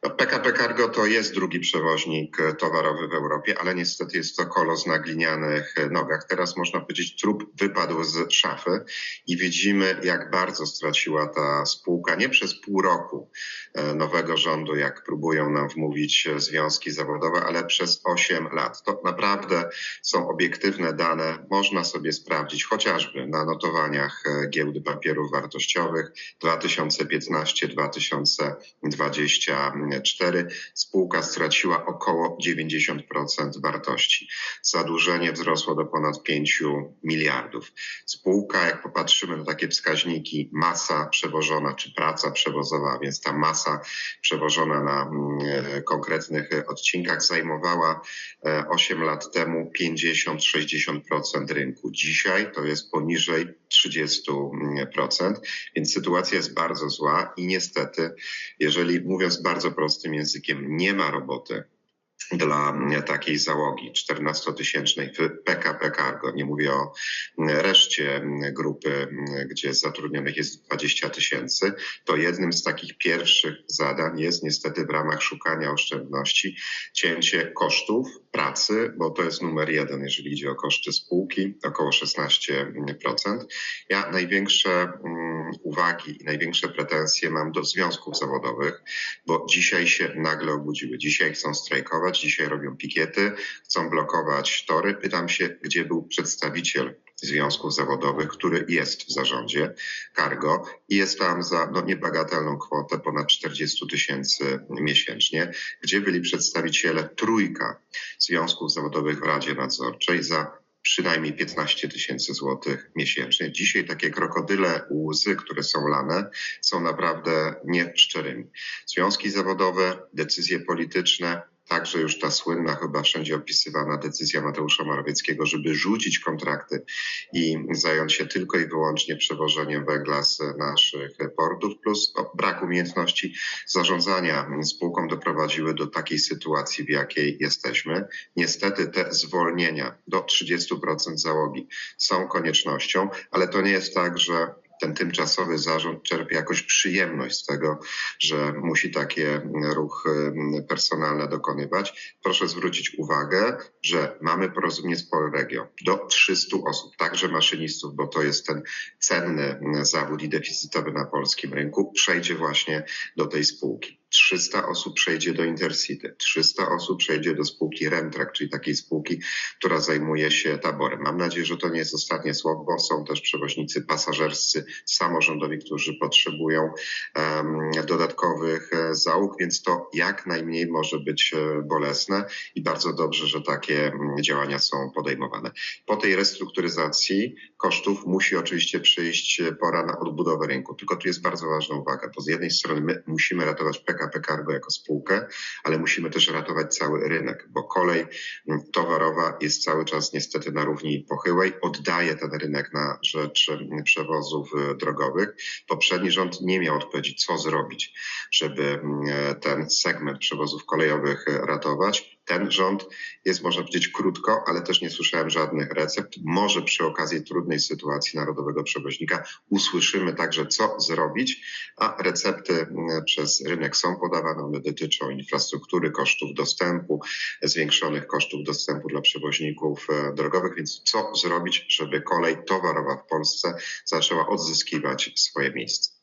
PKP Cargo to jest drugi przewoźnik e, towarowy w Europie, ale niestety jest to kolos na glinianych e, nogach. Teraz można powiedzieć, trup wypadł z szafy i widzimy, jak bardzo straciła ta spółka nie przez pół roku e, nowego rządu, jak próbują nam wmówić związki zawodowe, ale przez 8 lat. To naprawdę są obiektywne dane, można sobie sprawdzić chociażby na notowaniach giełdy papierów wartościowych 2015-2020 4 spółka straciła około 90% wartości. Zadłużenie wzrosło do ponad 5 miliardów. Spółka, jak popatrzymy na takie wskaźniki, masa przewożona czy praca przewozowa, więc ta masa przewożona na mm, e, konkretnych odcinkach zajmowała 8 e, lat temu 50-60% rynku. Dzisiaj to jest poniżej 30%, więc sytuacja jest bardzo zła i niestety, jeżeli mówiąc bardzo prostym językiem, nie ma roboty dla takiej załogi 14-tysięcznej w PKP Cargo, nie mówię o reszcie grupy, gdzie zatrudnionych jest 20 tysięcy, to jednym z takich pierwszych zadań jest niestety w ramach szukania oszczędności cięcie kosztów pracy, bo to jest numer jeden, jeżeli idzie o koszty spółki, około 16%. Ja największe mm, uwagi i największe pretensje mam do związków zawodowych, bo dzisiaj się nagle obudziły. Dzisiaj chcą strajkować, dzisiaj robią pikiety, chcą blokować tory. Pytam się, gdzie był przedstawiciel związków zawodowych, który jest w zarządzie Cargo i jest tam za no, niebagatelną kwotę ponad 40 tysięcy miesięcznie, gdzie byli przedstawiciele trójka związków zawodowych w Radzie Nadzorczej za przynajmniej 15 tysięcy złotych miesięcznie. Dzisiaj takie krokodyle łzy, które są lane, są naprawdę nieszczerymi. Związki zawodowe, decyzje polityczne, Także już ta słynna, chyba wszędzie opisywana decyzja Mateusza Morawieckiego, żeby rzucić kontrakty i zająć się tylko i wyłącznie przewożeniem węgla z naszych portów, plus brak umiejętności zarządzania spółką doprowadziły do takiej sytuacji, w jakiej jesteśmy. Niestety te zwolnienia do 30% załogi są koniecznością, ale to nie jest tak, że ten tymczasowy zarząd czerpie jakąś przyjemność z tego, że musi takie ruchy personalne dokonywać. Proszę zwrócić uwagę, że mamy porozumienie z Polregio do 300 osób, także maszynistów, bo to jest ten cenny zawód i deficytowy na polskim rynku, przejdzie właśnie do tej spółki. 300 osób przejdzie do Intercity, 300 osób przejdzie do spółki Remtrack, czyli takiej spółki, która zajmuje się taborem. Mam nadzieję, że to nie jest ostatnie słowo, są też przewoźnicy pasażerscy samorządowi, którzy potrzebują um, dodatkowych e, załóg, więc to jak najmniej może być e, bolesne i bardzo dobrze, że takie mm, działania są podejmowane. Po tej restrukturyzacji kosztów musi oczywiście przyjść pora na odbudowę rynku. Tylko tu jest bardzo ważna uwaga, bo z jednej strony my musimy ratować PKP, PKP Cargo jako spółkę, ale musimy też ratować cały rynek, bo kolej towarowa jest cały czas niestety na równi pochyłej, oddaje ten rynek na rzecz przewozów drogowych. Poprzedni rząd nie miał odpowiedzi, co zrobić, żeby ten segment przewozów kolejowych ratować ten rząd jest, można powiedzieć, krótko, ale też nie słyszałem żadnych recept. Może przy okazji trudnej sytuacji narodowego przewoźnika usłyszymy także, co zrobić, a recepty mm, przez rynek są podawane. One dotyczą infrastruktury, kosztów dostępu, zwiększonych kosztów dostępu dla przewoźników e, drogowych, więc co zrobić, żeby kolej towarowa w Polsce zaczęła odzyskiwać swoje miejsce.